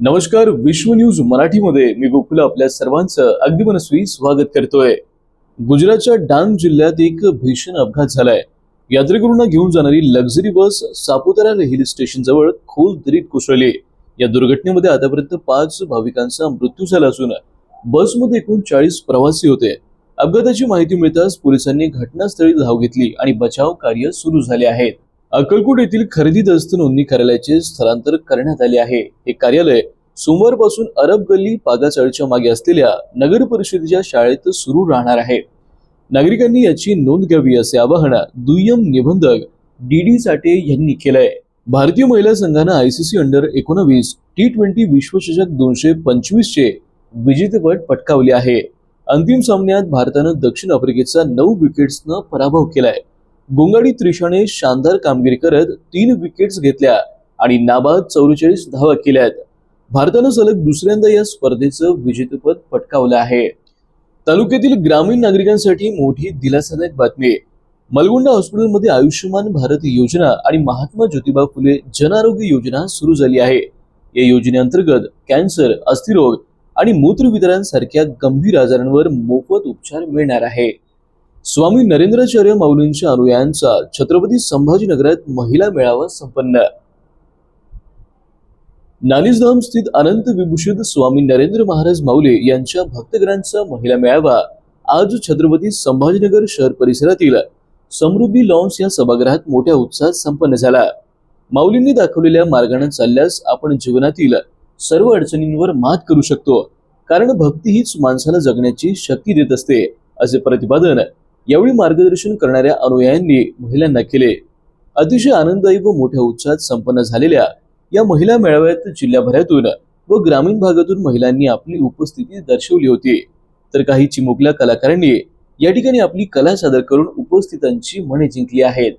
नमस्कार विश्व न्यूज मराठीमध्ये मी गोकुल आपल्या सर्वांचं अगदी मनस्वी स्वागत करतोय. गुजरातच्या डांग जिल्ह्यात एक भीषण अपघात झालाय. यात्रेकरूंना घेऊन जाणारी luxury bus Saputara hill station जवळ खोल दरीत कोसळली. या दुर्घटनेमध्ये आतापर्यंत पाच भाविकांचा मृत्यू झाला असून बसमध्ये एकूण चाळीस प्रवासी होते. अपघाताची माहिती मिळताच पोलिसांनी घटनास्थळी धाव घेतली आणि बचाव कार्य सुरू झाले आहेत. अक्कलकोट येथील खरेदी दस्त नोंदणी कार्यालयाचे स्थलांतर करण्यात आले आहे. हे कार्यालय सोमवारपासून अरब गल्ली पागाचाळच्या मागे असलेल्या नगर परिषदेच्या शाळेत सुरू राहणार आहे. नागरिकांनी याची नोंद घ्यावी असे आवाहन दुय्यम निबंधक डी डी साठे यांनी केलंय. भारतीय महिला संघानं आयसीसी अंडर एकोणावीस टी ट्वेंटी विश्वचषक दोनशे पंचवीस चे विजेतेपद पटकावले आहे. अंतिम सामन्यात भारतानं दक्षिण आफ्रिकेचा नऊ विकेट्सनं पराभव केलाय. गुंगाडी त्रिशाने शानदार कामगिरी करत तीन विकेट्स घेतल्या आणि नाबाद चौवेचाळीस धावा केल्यात भारतानं सलग दुसऱ्यांदा या स्पर्धेचं विजेतेपद पटकावलं आहे. तालुक्यातील ग्रामीण नागरिकांसाठी मोठी दिलासादायक बातमी मलगुंडा हॉस्पिटलमध्ये आयुष्यमान भारत योजना आणि महात्मा ज्योतिबा फुले जनआरोग्य योजना सुरू झाली आहे. या योजनेअंतर्गत कॅन्सर अस्थिरोग आणि मूत्रविदारांसारख्या गंभीर आजारांवर मोफत उपचार मिळणार आहे. स्वामी नरेंद्राचार्य माऊलींच्या अनुयायांचा छत्रपती संभाजीनगरात महिला मेळावा संपन्न. नालिसधाम स्थित अनंत विभूषित स्वामी नरेंद्र महाराज माऊले यांच्या भक्तगणांचा महिला मेळावा आज छत्रपती संभाजीनगर शहर परिसरातील समृद्धी लॉन्स या सभागृहात मोठ्या उत्साहात संपन्न झाला. माऊलींनी दाखवलेल्या मार्गाने चालल्यास आपण जीवनातील सर्व अडचणींवर मात करू शकतो कारण भक्ती हीच माणसाला जगण्याची शक्ती देत असते असे प्रतिपादन यावेळी मार्गदर्शन करणाऱ्या अनुयायांनी महिलांना केले. अतिशय आनंददायी व मोठ्या उत्साहात संपन्न झालेल्या या महिला मेळाव्यात जिल्ह्याभरातून व ग्रामीण भागातून महिलांनी आपली उपस्थिती दर्शवली होती. तर काही चिमुकल्या कलाकारांनी या ठिकाणी आपली कला सादर करून उपस्थितांची मने जिंकली आहेत.